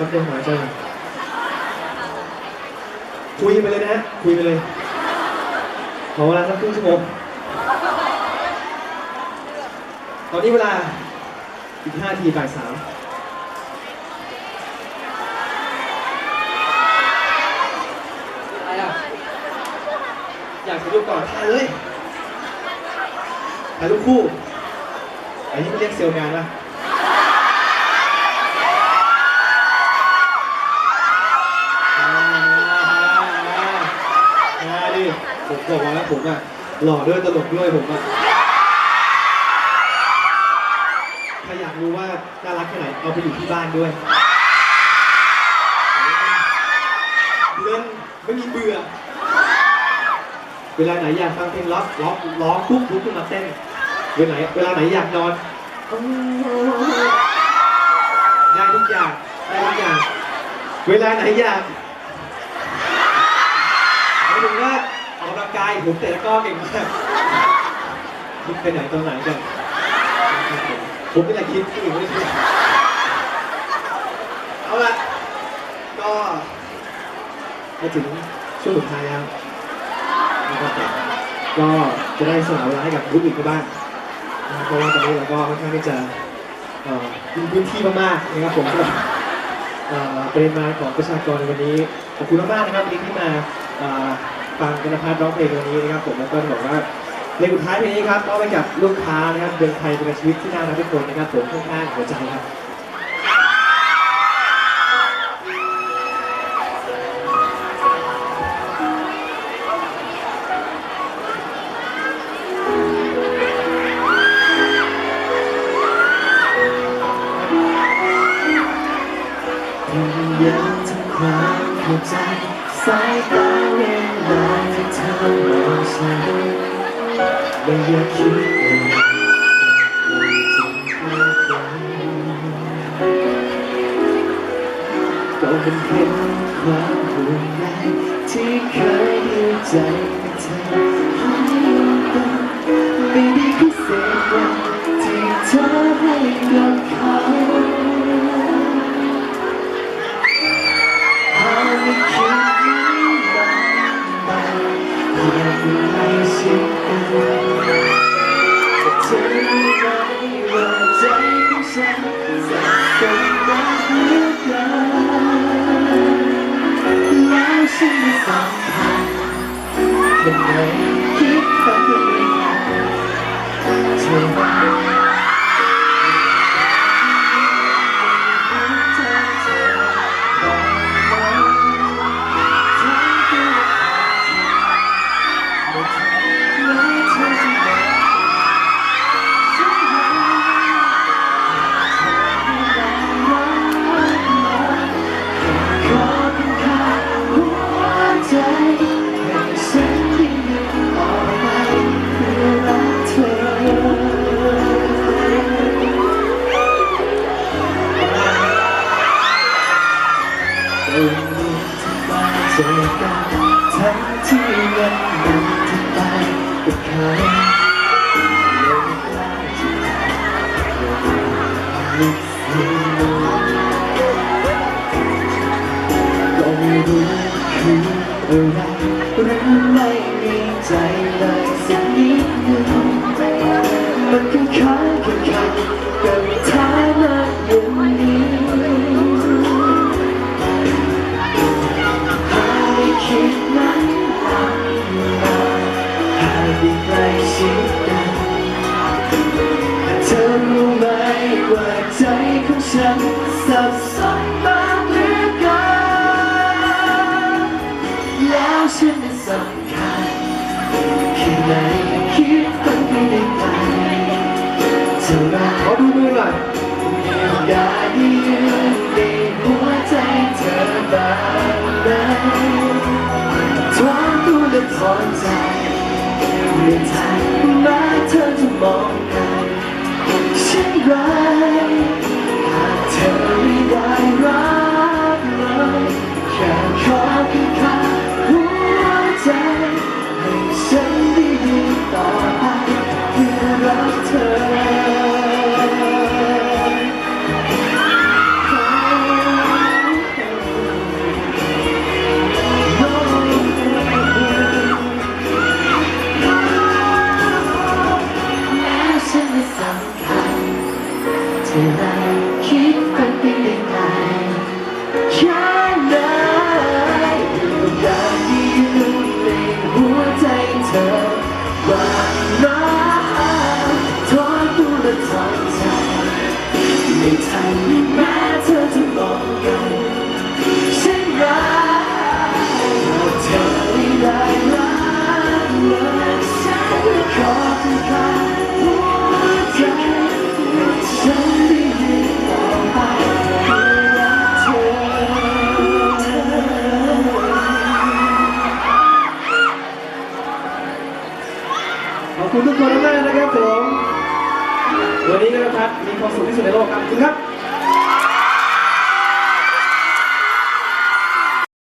ป๊บเดียวหายใจหน่อยคุยไปเลยนะฮะคุยไปเลยขอเวลาสักครึ่งชั่วโมงตอนนี้เวลาอีกห้าทีบ่ายสามอะไรอะอยากถ่ายรูปก่อนถ่ายเลยถ่ายรูปคู่อันนี้เรียกเซลงานปะ ผมบอกมาผมอะหล่อด้วยตลกด้วยผมอะถ้าอยากรู้ว่าน่ารักแค่ไหนเอาไปอยู่ที่บ้านด้วยเล่นไม่มีเบื่อ เวลาไหนอยากฟังเพลงล็อกล็อกร้องปุ๊บลุกขึ้นมาเต้นเวลาไหนเวลาไหนอยากนอนได้ทุกอย่างได้ทุกอย่าง เวลาไหนอยากหมายถึงว่า ออกกำลังกายผมเตะตะกร้อเก่งมากคิดไปไหนตอนไหนกันผมไม่ได้คิดที่อื่นไม่ได้เอาละก็มาถึงช่วงสุดท้ายแล้วนะครับก็จะได้สละเวลาให้กับรุ่นอื่นกันบ้างนะครับเพราะว่าตอนนี้เราก็ค่อนข้างที่จะเอ่อมีพื้นที่มากๆนะครับผมสำหรับเปริมาของประชากรในวันนี้ขอบคุณมากๆนะครับที่มา ฟังกันนะครับร้องเพลงในวันนี้นะครับผมแล้วก็บอกว่าในสุดท้ายเพลงนี้ครับต้องไปกับลูกค้านะครับเดินไทยเป็นชีวิตที่น่ารักทุกคนนะครับผมข้างๆหัวใจครับ สายตาเวลาที่เธอมองฉันไม่อยากคิดเลยก็เป็นเพียงความห่วงใยที่เคยอยู่ใจเธอให้กันไม่ได้พิเศษกว่าที่เธอให้กับเขา ฉัน ที่มันนั้นจะไปกับเขายังกล้าจะลึกซึ้งก็ไม่รู้คืออะไร ธอบ้างไหมทวนตัวและถอนใจเมื่อทางมาเธอจะมองกันเช่นไรหากเธอไม่ได้รักเลยแค่ขอเพียงข้าหัวใจให้ฉันได้ยืนต่อไปเพื่อรักเธอ แม้เธอจะบอกกันฉันรักเธอไม่ได้รักฉันขอเธอผ่านหัวใฉันได้ยินต่อไปกักเธอขอบคุณทุกคนมากนะครับผมวันนี้นะครับมีความสุขที่สุดในโลกครับคุณครับ